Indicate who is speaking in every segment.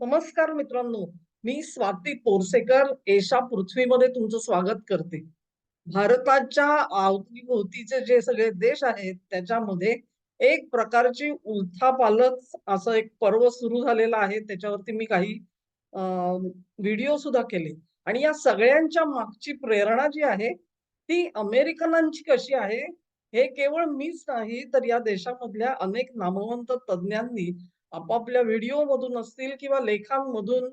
Speaker 1: नमस्कार मित्रांनो मी स्वाती पोरसेकर एशा पृथ्वीमध्ये तुमचं स्वागत करते. भारताच्या अवतीभोवतीचे जे सगळे देश आहेत त्याच्यामध्ये एक प्रकारची उलथापालच असं एक पर्व सुरू झालेला आहे. त्याच्यावरती मी काही व्हिडिओ सुद्धा केले. आणि या सगळ्यांच्या मागची प्रेरणा जी आहे ती अमेरिकनांची कशी आहे हे केवळ मीच नाही तर या देशामधल्या अनेक नामवंत तज्ज्ञांनी आपापल्या व्हिडिओ मधून असतील किंवा लेखांमधून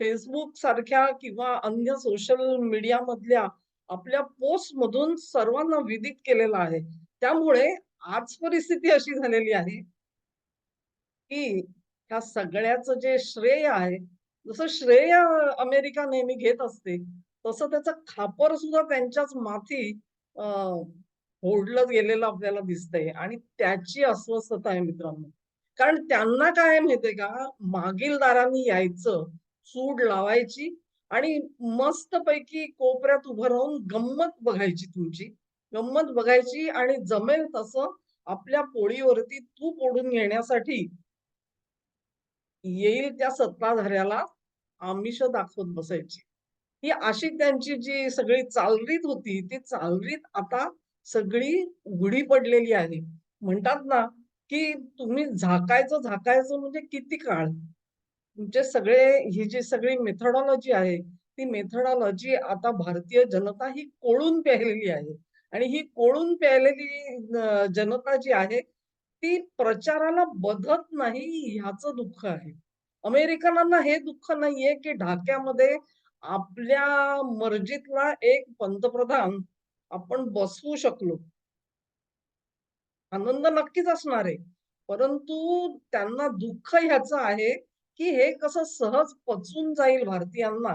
Speaker 1: फेसबुक सारख्या किंवा अन्य सोशल मीडिया मधल्या आपल्या पोस्ट मधून सर्वांना विदित केलेलं आहे. त्यामुळे आज परिस्थिती अशी झालेली आहे की ह्या सगळ्याचं जे श्रेय आहे जसं श्रेय अमेरिका नेहमी घेत असते तसं त्याचं खापर सुद्धा त्यांच्याच माथी अं ओढलं गेलेलं आपल्याला दिसतंय. आणि त्याची अस्वस्थता आहे मित्रांनो. कारण त्यांना काय माहितीये का? मागील दारांनी यायचं सूड लावायची आणि मस्तपैकी कोपऱ्यात उभं राहून गंमत बघायची तुमची. गंमत बघायची आणि जमेल तसं आपल्या पोळीवरती तूप ओढून घेण्यासाठी येईल त्या सत्ताधाऱ्याला आमिष दाखवत बसायची. ही अशी त्यांची जी सगळी चालरीत होती ती चालरीत आता सगळी उघडी पडलेली आहे. म्हणतात ना की तुम्ही झाकायचं झाकायचं म्हणजे किती काळ? तुमचे सगळे ही जी सगळी मेथडॉलॉजी आहे ती मेथडॉलॉजी आता भारतीय जनता ही कोळून प्यायलेली आहे. आणि ही कोळून प्यायलेली जनता जी आहे ती प्रचाराला बदत नाही ह्याचं दुःख आहे. अमेरिकनांना हे दुःख नाहीये की ढाक्यामध्ये आपल्या मर्जीतला एक पंतप्रधान आपण बसवू शकलो. आनंद नक्कीच असणार आहे. परंतु त्यांना दुःख ह्याच आहे की हे कसं सहज पचून जाईल भारतीयांना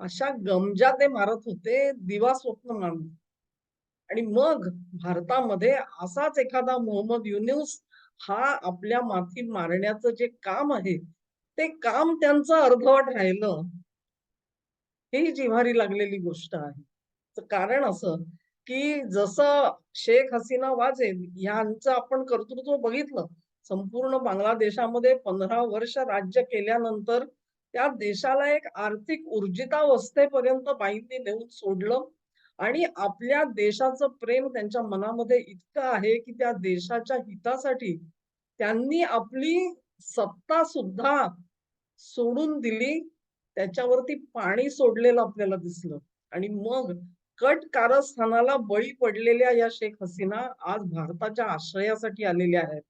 Speaker 1: अशा गमजा ते मारत होते दिवा स्वप्न मानून आणि मग भारतामध्ये असाच एखादा मोहम्मद युनिस हा आपल्या माथी मारण्याचं जे काम आहे ते काम त्यांचं अर्धवट राहिलं. ही जिव्हारी लागलेली गोष्ट आहे. कारण असं की जसं शेख हसीना वाजेद यांचं आपण कर्तृत्व बघितलं संपूर्ण बांगलादेशामध्ये पंधरा वर्ष राज्य केल्यानंतर त्या देशाला एक आर्थिक ऊर्जितावस्थेपर्यंत बाईंनी नेऊन सोडलं. आणि आपल्या देशाचं प्रेम त्यांच्या मनामध्ये इतकं आहे की त्या देशाच्या हितासाठी त्यांनी आपली सत्ता सुद्धा सोडून दिली. त्याच्यावरती पाणी सोडलेलं आपल्याला दिसलं. आणि मग कट कारस्थानाला बळी पडलेल्या या शेख हसीना आज भारताच्या आश्रयासाठी आलेल्या आहेत.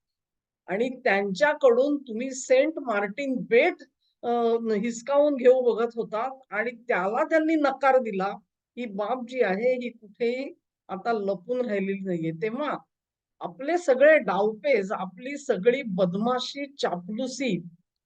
Speaker 1: आणि त्यांच्याकडून तुम्ही सेंट मार्टिन बेट हिसकावून घेऊ बघत होता आणि त्याला त्यांनी नकार दिला. ही बाब जी आहे ही कुठेही आता लपून राहिलेली नाहीये. तेव्हा आपले सगळे डावपेज आपली सगळी बदमाशी चापलुसी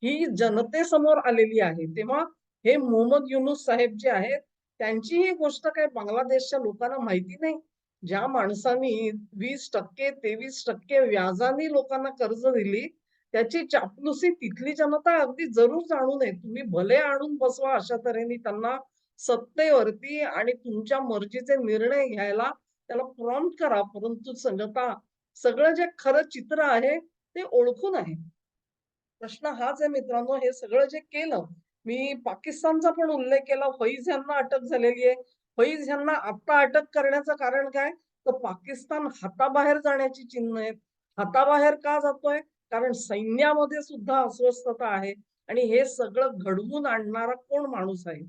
Speaker 1: ही जनतेसमोर आलेली आहे. तेव्हा हे मोहम्मद युनुस साहेब जे आहेत त्यांची ही गोष्ट काय बांगलादेशच्या लोकांना माहिती नाही. ज्या माणसांनी वीस टक्के तेवीस टक्के व्याजाने लोकांना कर्ज दिली त्याची चापलुसी तिथली जनता अगदी जरूर जाणू नये. तुम्ही भले आणून बसवा अशा तऱ्हेने त्यांना सत्तेवरती आणि तुमच्या मर्जीचे निर्णय घ्यायला त्याला प्रॉम्प्ट करा. परंतु जनता सगळं जे खरं चित्र आहे ते ओळखून आहे. प्रश्न हाच आहे मित्रांनो हे सगळं जे केलं मी पाकिस्तानचा पण उल्लेख केला फैज यांना अटक झालेली आहे. फैज यांना आता अटक करण्याचं कारण काय? तर पाकिस्तान हाताबाहेर जाण्याची चिन्ह आहेत. हाताबाहेर का जातोय? कारण सैन्यामध्ये सुद्धा अस्वस्थता आहे आणि हे सगळं घडवून आणणारा कोण माणूस आहे?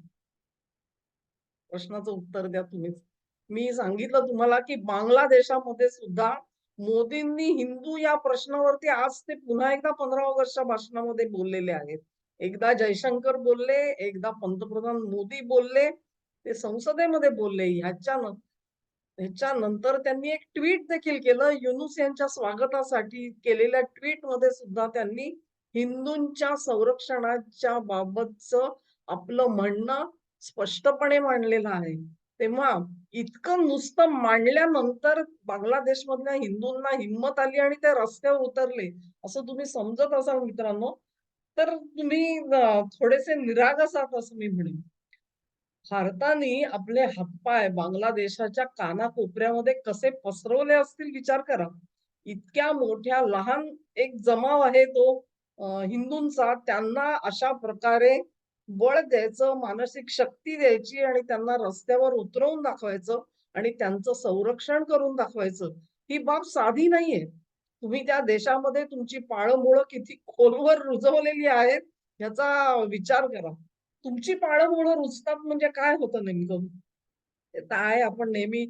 Speaker 1: प्रश्नाचं उत्तर द्या तुम्हीच. मी सांगितलं तुम्हाला की बांगलादेशामध्ये सुद्धा मोदींनी हिंदू या प्रश्नावरती आज ते पुन्हा एकदा पंधरा ऑगस्टच्या भाषणामध्ये बोललेले आहेत. एकदा जयशंकर बोलले एकदा पंतप्रधान मोदी बोलले ते संसदेमध्ये बोलले. ह्याच्या ह्याच्यानंतर त्यांनी एक ट्विट देखील केलं. युनुस यांच्या स्वागतासाठी केलेल्या ट्विटमध्ये सुद्धा त्यांनी हिंदूंच्या संरक्षणाच्या बाबतच आपलं म्हणणं स्पष्टपणे मांडलेलं आहे. तेव्हा इतकं नुसतं मांडल्यानंतर बांगलादेश मधल्या हिंदूंना हिंमत आली आणि ते रस्त्यावर उतरले. असं तुम्ही समजत असाल मित्रांनो. तर तुम्ही थोडेसे निरागस आहात असं मी म्हणेन भारताने आपले हातपाय बांगलादेशाच्या कानाकोपऱ्यामध्ये कसे पसरवले असतील विचार करा इतक्या मोठ्या लहान एक जमाव आहे तो हिंदूंचा त्यांना अशा प्रकारे बळ द्यायचं, मानसिक शक्ती द्यायची आणि त्यांना रस्त्यावर उतरवून दाखवायचं आणि त्यांचं संरक्षण करून दाखवायचं. ही बाब साधी नाहीये. तुम्ही त्या देशामध्ये तुमची पाळंमुळं किती खोलवर रुजवलेली आहेत, ह्याचा विचार करा. तुमची पाळंमुळं रुजतात म्हणजे काय होतं नेमकं? ते आहे आपण नेहमी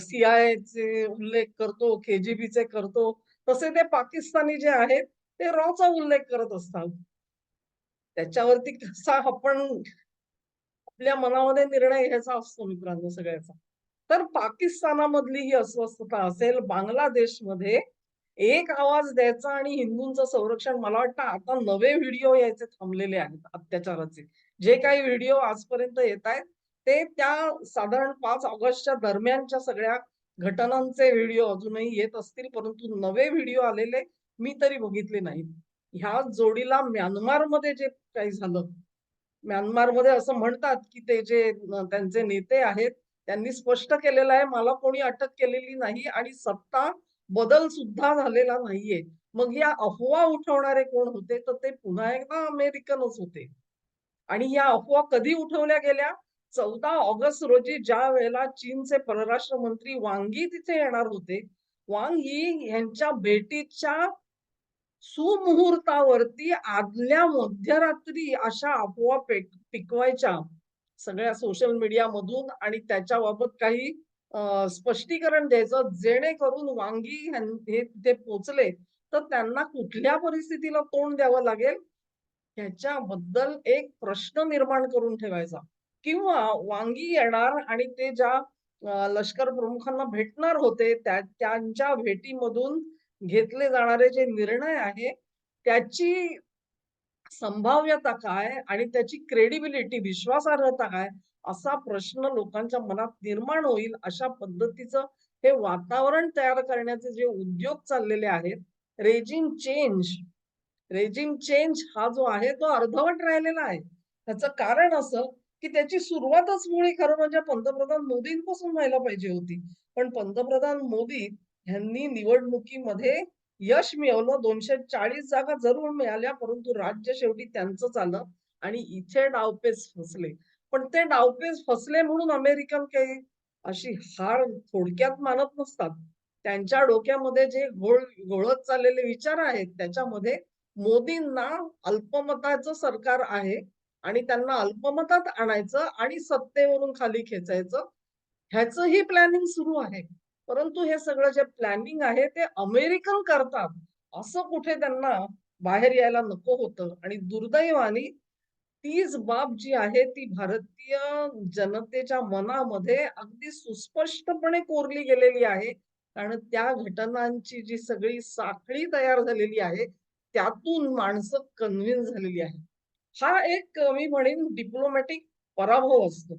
Speaker 1: सीआय चे उल्लेख करतो, केजीबी चे करतो. तसे ते पाकिस्तानी जे आहेत, ते रॉचा उल्लेख करत असतात. त्याच्यावरती कसा आपण आपल्या मनामध्ये निर्णय घ्यायचा असतो मित्रांनो सगळ्याचा. तर पाकिस्तानामधली ही अस्वस्थता असेल, बांगलादेशमध्ये एक आवाज द्यायचा आणि हिंदूंचं संरक्षण मला वाटतं आता नवे व्हिडिओ यायचे थांबलेले आहेत अत्याचाराचे. जे काही व्हिडिओ आजपर्यंत येतायत, ते त्या साधारण पाच ऑगस्टच्या दरम्यानच्या सगळ्या घटनांचे व्हिडिओ अजूनही येत असतील, परंतु नवे व्हिडिओ आलेले मी तरी बघितले नाहीत. ह्या जोडीला म्यानमारमध्ये जे काही झालं, म्यानमारमध्ये असं म्हणतात, की ते जे त्यांचे नेते आहेत, त्यांनी स्पष्ट केलेलं आहे, मला कोणी अटक केलेली नाही आणि सत्ता बदल सुद्धा झालेला नाहीये. मग या अफवा उठवणारे कोण होते? तर ते पुन्हा एकदा अमेरिकनच होते. आणि या अफवा कधी उठवल्या गेल्या? 14 ऑगस्ट रोजी ज्या वेळेला चीनचे परराष्ट्र मंत्री वांगी तिथे येणार होते. वांग ही यांच्या भेटीच्या सुमुहूर्तावरती आदल्या मध्यरात्री अशा अफवा पिकवायच्या सगळ्या सोशल मीडियामधून आणि त्याच्याबाबत काही स्पष्टीकरण द्यायचं जेणेकरून वांगी हे तिथे पोचले तर त्यांना कुठल्या परिस्थितीला तोंड द्यावं लागेल, ह्याच्याबद्दल एक प्रश्न निर्माण करून ठेवायचा. किंवा वांगी येणार आणि ते ज्या लष्कर प्रमुखांना भेटणार होते, त्या त्यांच्या भेटीमधून घेतले जाणारे जे निर्णय आहे, त्याची संभाव्यता काय आणि त्याची क्रेडिबिलिटी विश्वासार्हता काय? असा प्रश्न लोकांच्या मनात निर्माण होईल, अशा पद्धतीचं हे वातावरण तयार करण्याचे जे उद्योग चाललेले आहेत, रेजिम चेंज रेजिम चेंज हा जो आहे तो अर्धवट राहिलेला आहे. त्याचं कारण असं, की त्याची सुरुवातच मुळी खरं म्हणजे पंतप्रधान मोदींपासून व्हायला पाहिजे होती. पण पंतप्रधान मोदी ह्यांनी निवडणुकीमध्ये यश मिळवलं. 240 जागा जरूर मिळाल्या, परंतु राज्य शेवटी त्यांचंच आलं आणि इथे डावपेच फसले. पण ते डावपेच फसले म्हणून अमेरिकन काही अशी हार थोडक्यात मानत नसतात. त्यांच्या डोक्यामध्ये जे घोळ घोळत चाललेले विचार आहेत, त्याच्यामध्ये मोदींना अल्पमताचं सरकार आहे आणि त्यांना अल्पमतात आणायचं आणि सत्तेवरून खाली खेचायचं, ह्याचंही प्लॅनिंग सुरू आहे. परंतु हे सगळं जे प्लॅनिंग आहे ते अमेरिकन करतात, असं कुठे त्यांना बाहेर यायला नको होतं आणि दुर्दैवाने तीच बाब जी आहे ती भारतीय जनतेच्या मनामध्ये अगदी सुस्पष्टपणे कोरली गेलेली आहे. कारण त्या घटनांची जी सगळी साखळी तयार झालेली आहे, त्यातून माणसं कन्व्हिन्स झालेली आहेत. हा एक मी म्हणेन डिप्लोमॅटिक पराभव असतो.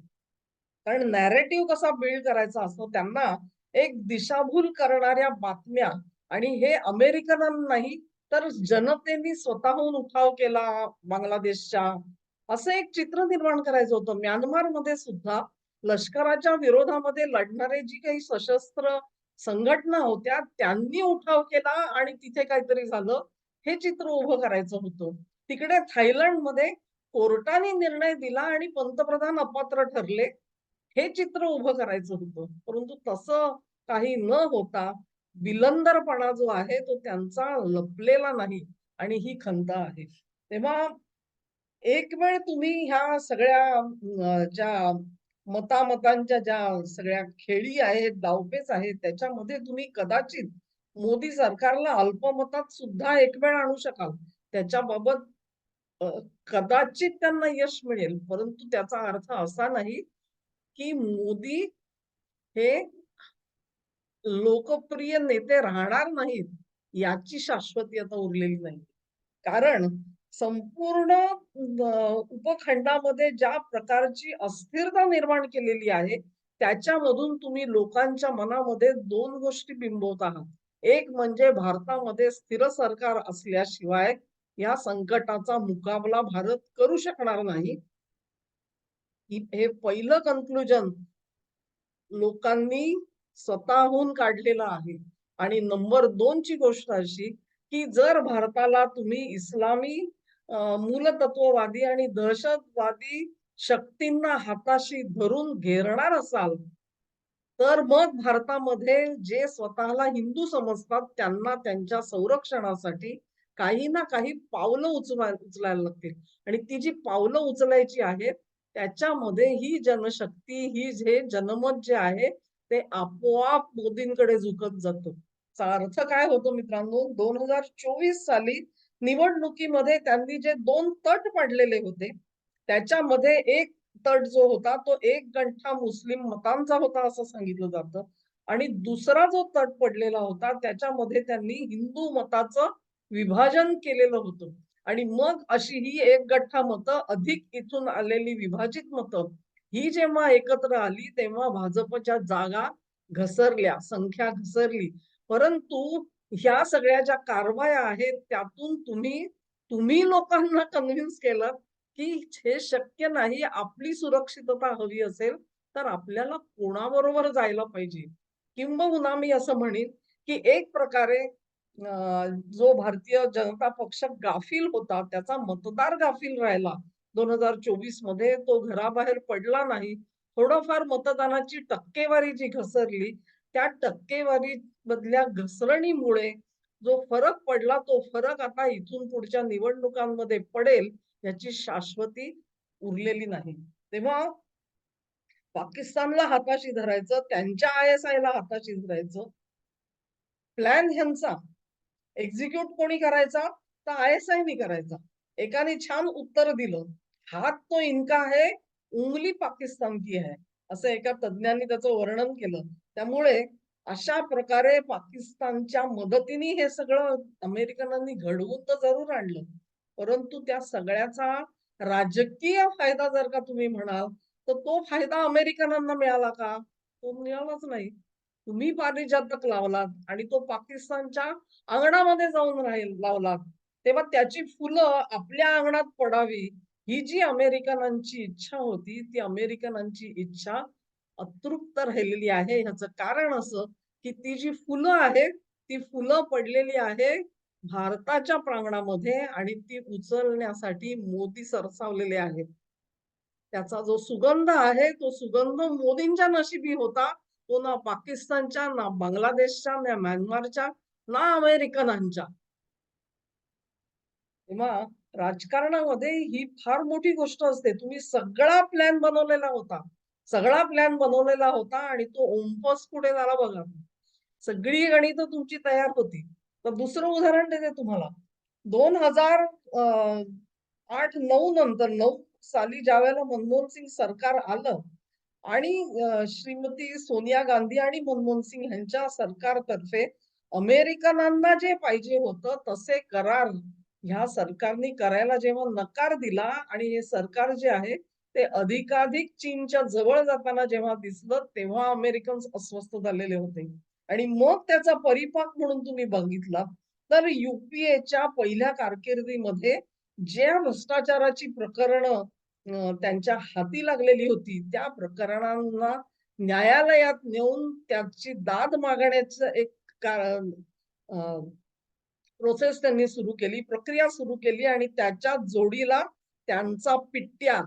Speaker 1: कारण नॅरेटिव्ह कसा बिल्ड करायचा असतो, त्यांना एक दिशाभूल करणाऱ्या बातम्या आणि हे अमेरिकनांनाही नाही, तर जनतेने स्वतःहून उठाव केला बांगलादेशच्या, असं एक चित्र निर्माण करायचं होतं. म्यानमारमध्ये सुद्धा लष्कराच्या विरोधामध्ये लढणारे जी काही सशस्त्र संघटना होत्या, त्यांनी उठाव केला आणि तिथे काहीतरी झालं, हे चित्र उभं करायचं होतं. तिकडे थायलंडमध्ये कोर्टाने निर्णय दिला आणि पंतप्रधान अपात्र ठरले, हे चित्र उभं करायचं होतं. परंतु तसं काही न होता विलंदरपणा जो आहे तो त्यांचा लपलेला नाही आणि ही खंत आहे. तेव्हा एक वेळ तुम्ही ह्या सगळ्या ज्या मतामतांच्या ज्या सगळ्या खेळी आहेत, डावपेच आहेत, त्याच्यामध्ये तुम्ही कदाचित मोदी सरकारला अल्पमतात सुद्धा एक वेळ आणू शकाल. त्याच्याबाबत कदाचित त्यांना यश मिळेल. परंतु त्याचा अर्थ असा नाही, की मोदी हे लोकप्रिय नेते राहणार नाहीत, याची शाश्वती आता उरलेली नाही. कारण संपूर्ण उपखंडामध्ये ज्या प्रकारची अस्थिरता निर्माण केलेली आहे, त्याच्यामधून तुम्ही लोकांच्या मनामध्ये दोन गोष्टी बिंबवत आहात. एक म्हणजे भारतामध्ये स्थिर सरकार असल्याशिवाय या संकटाचा मुकाबला भारत करू शकणार नाही. हे पहिलं कन्क्लुजन लोकांनी स्वतःहून काढलेला आहे. आणि नंबर दोन ची गोष्ट अशी, की जर भारताला तुम्ही इस्लामी मूलतत्ववादी आणि दहशतवादी शक्तींना हाताशी धरून घेरणार असाल, तर मग भारतामध्ये जे स्वतःला हिंदू समजतात त्यांना त्यांच्या संरक्षणासाठी काही ना काही पावलं उचलाय उचलायला लागतील आणि ती जी पावलं उचलायची आहेत, त्याच्यामध्ये ही जनशक्ती, ही जे जनमत जे आहे, ते आपोआप मोदींकडे झुकत जातो. चा अर्थ काय होतो मित्रांनो, 2024 साली निवडणुकीमध्ये त्यांनी जे दोन तट पडलेले होते, त्याच्यामध्ये एक तट जो होता तो एक गंठा मुस्लिम मतांचा होता असं सांगितलं जातं. आणि दुसरा जो तट पडलेला होता त्याच्यामध्ये त्यांनी हिंदू मताचं विभाजन केलेलं होतं. आणि मग अशी ही एक गठ्ठा मतं अधिक इथून आलेली विभाजित मतं ही जेव्हा एकत्र आली तेव्हा भाजपच्या जागा घसरल्या, संख्या घसरली. परंतु ह्या सगळ्या ज्या कारवाया आहेत त्यातून तुम्ही तुम्ही लोकांना कन्व्हिन्स केलं की हे शक्य नाही. आपली सुरक्षितता हवी असेल, तर आपल्याला कोणाबरोबर जायला पाहिजे. किंबहुना मी असं म्हणेन, की एक प्रकारे जो भारतीय जनता पक्ष गाफील होता, त्याचा मतदार गाफील राहिला. 2024 मध्ये तो घराबाहेर पडला नाही. थोडंफार मतदानाची टक्केवारी जी घसरली, त्या टक्केवारी मधल्या घसरणीमुळे जो फरक पडला, तो फरक आता इथून पुढच्या निवडणुकांमध्ये पडेल याची शाश्वती उरलेली नाही. तेव्हा पाकिस्तानला हाताशी धरायचं, त्यांच्या आय-एस-आयला हाताशी धरायचं. प्लॅन ह्यांचा एक्झिक्यूट कोणी करायचा? तर आय-एस-आयनी करायचा. एकाने छान उत्तर दिलं, "हात तो इनका आहे उंगली पाकिस्तान की असं एका तज्ज्ञांनी त्याचं वर्णन केलं. त्यामुळे अशा प्रकारे पाकिस्तानच्या मदतीने हे सगळं अमेरिकनांनी घडवून तर जरूर आणलं. परंतु त्या सगळ्याचा राजकीय फायदा जर का तुम्ही म्हणाल, तर तो फायदा अमेरिकनांना मिळाला का? तो मिळालाच नाही. तुम्ही पारिजातक लावलात आणि तो पाकिस्तानच्या अंगणामध्ये जाऊन राहील लावलात. तेव्हा त्याची फुलं आपल्या अंगणात पडावी, ही जी अमेरिकनांची इच्छा होती, ती अमेरिकनांची इच्छा अतृप्त राहिलेली आहे. ह्याचं कारण असं, की ती जी फुलं आहेत, ती फुलं पडलेली आहे भारताच्या प्रांगणामध्ये आणि ती उचलण्यासाठी मोदी सरसावलेले आहेत. त्याचा जो सुगंध आहे, तो सुगंध मोदींच्या नशिबी होता. तो ना पाकिस्तानच्या, ना बांगलादेशच्या, ना म्यानमारच्या, ना अमेरिकनांच्या. तेव्हा राजकारणामध्ये ही फार मोठी गोष्ट असते. तुम्ही सगळा प्लॅन बनवलेला होता. सगळा प्लॅन बनवलेला होता आणि तो ओमपस कुठे झाला बघा. सगळी गणित तुमची तयार होती. तर दुसरं उदाहरण देते तुम्हाला. 2000 अ, 8-9 नंतर नऊ साली ज्यावेळेला मनमोहन सिंग सरकार आलं आणि श्रीमती सोनिया गांधी आणि मनमोहन सिंग यांच्या सरकारतर्फे अमेरिकनांना जे पाहिजे होतं तसे करार ह्या सरकारने करायला जेव्हा नकार दिला आणि हे सरकार जे आहे ते अधिकाधिक चीनच्या जवळ जाताना जेव्हा दिसलं, तेव्हा अमेरिकन अस्वस्थ झालेले होते. आणि मग त्याचा परिपाक म्हणून तुम्ही बघितला, तर युपीएच्या पहिल्या कारकिर्दीमध्ये ज्या भ्रष्टाचाराची प्रकरणं त्यांच्या हाती लागलेली होती, त्या प्रकरणांना न्यायालयात नेऊन त्याची दाद मागण्याचं एक कारण प्रोसेस त्यांनी सुरू केली, प्रक्रिया सुरू केली आणि त्याच्या जोडीला त्यांचा पिट्ट्या,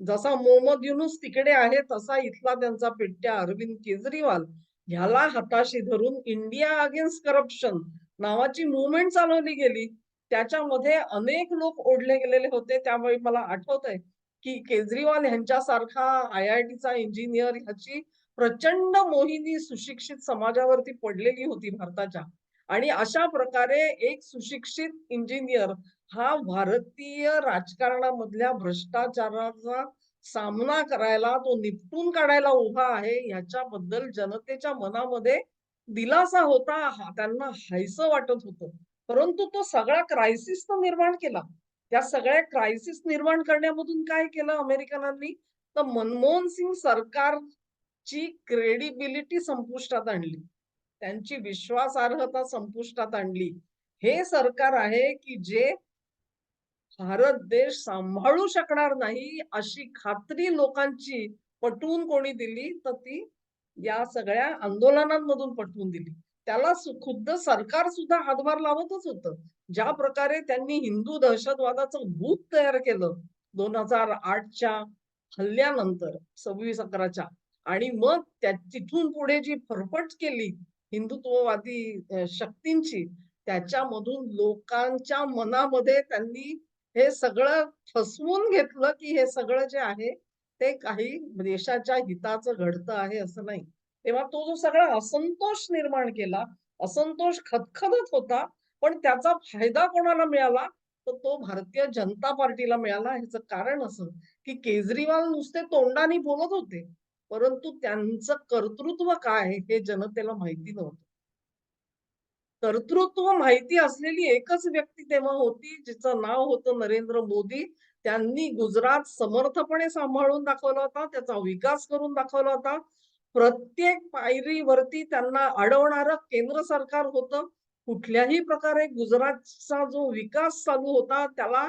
Speaker 1: जसा मोहम्मद युनुस तिकडे आहे, तसा इथला त्यांचा पिट्ट्या अरविंद केजरीवाल ह्याला हाताशी धरून इंडिया अगेन्स्ट करप्शन नावाची मुवमेंट चालवली गेली. त्याच्यामध्ये अनेक लोक ओढले गेलेले होते. त्यावेळी मला आठवतंय, की केजरीवाल ह्यांच्यासारखा आय-आय-टीचा इंजिनियर ह्याची प्रचंड मोहिनी सुशिक्षित समाजावरती पडलेली होती भारताच्या. आणि अशा प्रकारे एक सुशिक्षित इंजिनियर हा भारतीय राजकारणामधल्या भ्रष्टाचाराचा सामना करायला, तो निपटून काढायला उभा आहे, ह्याच्याबद्दल जनतेच्या मनामध्ये दिलासा होता. हा त्यांना हायस वाटत होतं. परंतु तो सगळा क्रायसिस निर्माण केला. त्या सगळ्या क्रायसिस निर्माण करण्यामधून काय केलं अमेरिकनांनी? तर मनमोहन सिंग सरकारची क्रेडिबिलिटी संपुष्टात आणली. त्यांची विश्वासार्हता संपुष्टात आणली. हे सरकार आहे, की जे भारत देश सांभाळू शकणार नाही, अशी खात्री लोकांची पटवून कोणी दिली, तर ती या सगळ्या आंदोलनांमधून पटवून दिली. त्याला खुद्द सरकार सुद्धा हातभार लावतच होतं ज्या प्रकारे त्यांनी हिंदू दहशतवादाचं भूत तयार केलं दोन हजार आठच्या हल्ल्यानंतर सव्वीस अकराच्या आणि मग त्या तिथून पुढे जी फरफट केली हिंदुत्ववादी शक्तींची त्याच्यामधून लोकांच्या मनामध्ये त्यांनी हे सगळं फसवून घेतलं की हे सगळं जे आहे ते काही देशाच्या हिताचं घडतं आहे असं नाही. तेव्हा तो जो सगळा असंतोष निर्माण केला असंतोष खदखदत होता पण त्याचा फायदा कोणाला मिळाला? तर तो भारतीय जनता पार्टीला मिळाला. ह्याचं कारण असं की केजरीवाल नुसते तोंडाने बोलत होते. परंतु त्यांचं कर्तृत्व काय हे जनतेला माहिती नव्हतं. कर्तृत्व माहिती असलेली एकच व्यक्ती तेव्हा होती जिचं नाव होतं नरेंद्र मोदी. त्यांनी गुजरात समर्थपणे सांभाळून दाखवला होता त्याचा विकास करून दाखवला होता. प्रत्येक पायरीवरती त्यांना अडवणारं केंद्र सरकार होतं. कुठल्याही प्रकारे गुजरातचा जो विकास चालू होता त्याला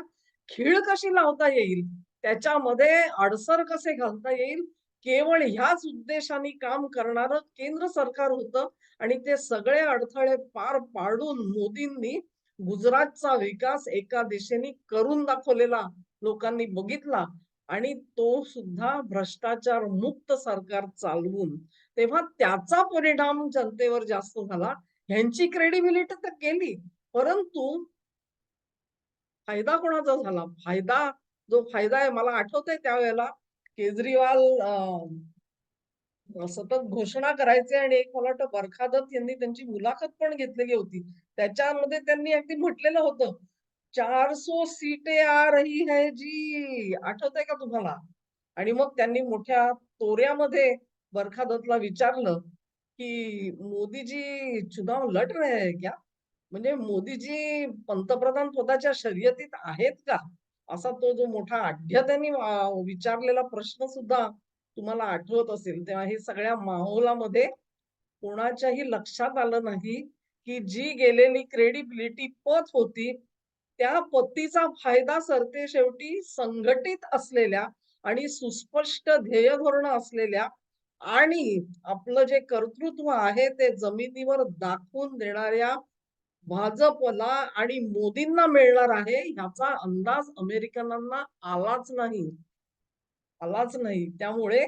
Speaker 1: खीळ कशी लावता येईल? त्याच्यामध्ये अडसर कसे घालता येईल? केवळ ह्याच उद्देशाने काम करणार केंद्र सरकार होतं आणि ते सगळे अडथळे पार पाडून मोदींनी गुजरातचा विकास एका दिशेने करून दाखवलेला लोकांनी बघितला आणि तो सुद्धा भ्रष्टाचार मुक्त सरकार चालवून. तेव्हा त्याचा परिणाम जनतेवर जास्त झाला. ह्यांची क्रेडिबिलिटी तर गेली परंतु फायदा कोणाचा झाला? फायदा जो फायदा आहे मला आठवतंय त्यावेळेला केजरीवाल अं, सतत घोषणा करायचे आणि एक मला वाटतं बरखादत यांनी त्यांची मुलाखत पण घेतलेली होती. त्याच्यामध्ये त्यांनी अगदी म्हटलेलं होतं चारसो सीटे आ रही है जी. आठवतंय का तुम्हाला? आणि मग त्यांनी मोठ्या तोऱ्यामध्ये बरखादतला विचारलं की मोदीजी चुनाव लढ रहे हैं क्या? म्हणजे मोदीजी पंतप्रधान पदाच्या शर्यतीत आहेत का? असा तो जो मोठा आढ्य त्यांनी विचारलेला प्रश्न सुद्धा तुम्हाला आठवत असेल तेव्हा हे सगळ्या माहोलामध्ये कोणाच्याही लक्षात आलं नाही की जी गेलेली क्रेडिबिलिटी पत होती त्या पतीचा फायदा सरते शेवटी संघटित असलेल्या आणि सुस्पष्ट ध्येय धोरण असलेल्या आणि आपलं जे कर्तृत्व आहे ते जमिनीवर दाखवून देणाऱ्या भाजपला आणि मोदींना मिळणार आहे ह्याचा अंदाज अमेरिकनांना आलाच नाही. आलाच नाही. त्यामुळे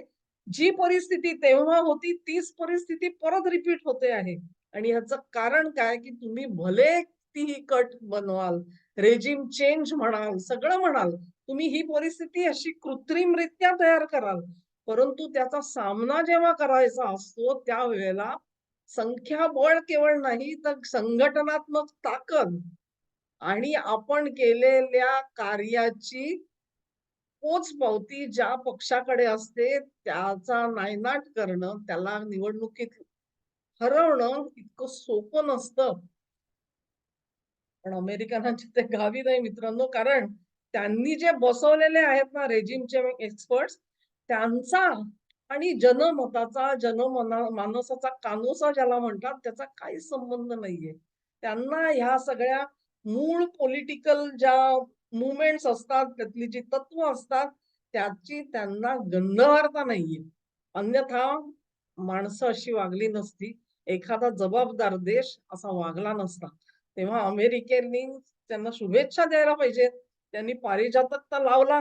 Speaker 1: जी परिस्थिती तेव्हा होती तीच परिस्थिती परत रिपीट होते आहे. आणि ह्याचं कारण काय की तुम्ही भले ती कट बनवाल रेजिम चेंज म्हणाल सगळं म्हणाल तुम्ही ही परिस्थिती अशी कृत्रिमरित्या तयार कराल. परंतु त्याचा सामना जेव्हा करायचा असतो त्यावेळेला संख्याबळ केवळ नाही तर संघटनात्मक ताकद. आणि आपण केलेल्या कार्याची पोचपावती ज्या पक्षाकडे असते त्याचा नायनाट करणं त्याला निवडणुकीत हरवणं इतकं सोपं नसतं. पण अमेरिकनांचे ते गावी नाही मित्रांनो कारण त्यांनी जे बसवलेले आहेत ना रेजिमचे एक्सपर्ट त्यांचा आणि जनमताचा जनमना मानसाचा कानोसा ज्याला म्हणतात त्याचा काही संबंध नाहीये. त्यांना ह्या सगळ्या मूळ पॉलिटिकल ज्या मुवमेंट्स असतात त्यातली जी तत्व असतात त्याची त्यांना गंधवारता नाहीये. अन्यथा माणसं अशी वागली नसती. एखादा जबाबदार देश असा वागला नसता. तेव्हा अमेरिकेने त्यांना शुभेच्छा द्यायला पाहिजेत. त्यांनी पारिजातक तर लावला.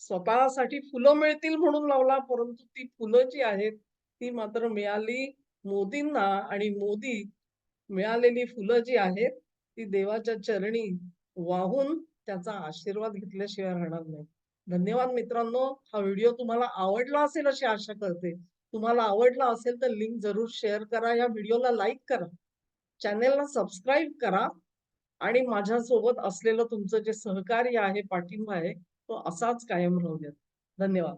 Speaker 1: स्वतःसाठी फुलं मिळतील म्हणून लावला परंतु ती फुलं जी आहेत ती मात्र मिळाली मोदींना आणि मोदी मिळालेली फुलं जी आहेत ती देवाच्या चरणी वाहून त्याचा आशीर्वाद घेतल्याशिवाय राहणार नाही. धन्यवाद मित्रांनो. हा व्हिडिओ तुम्हाला आवडला असेल अशी आशा करते. तुम्हाला आवडला असेल तर लिंक जरूर शेअर करा. या व्हिडिओला लाईक करा. चॅनेलला सबस्क्राईब करा. आणि माझ्यासोबत असलेलं तुमचं जे सहकार्य आहे पाठिंबा आहे तो असाच कायम राहू द्या धन्यवाद.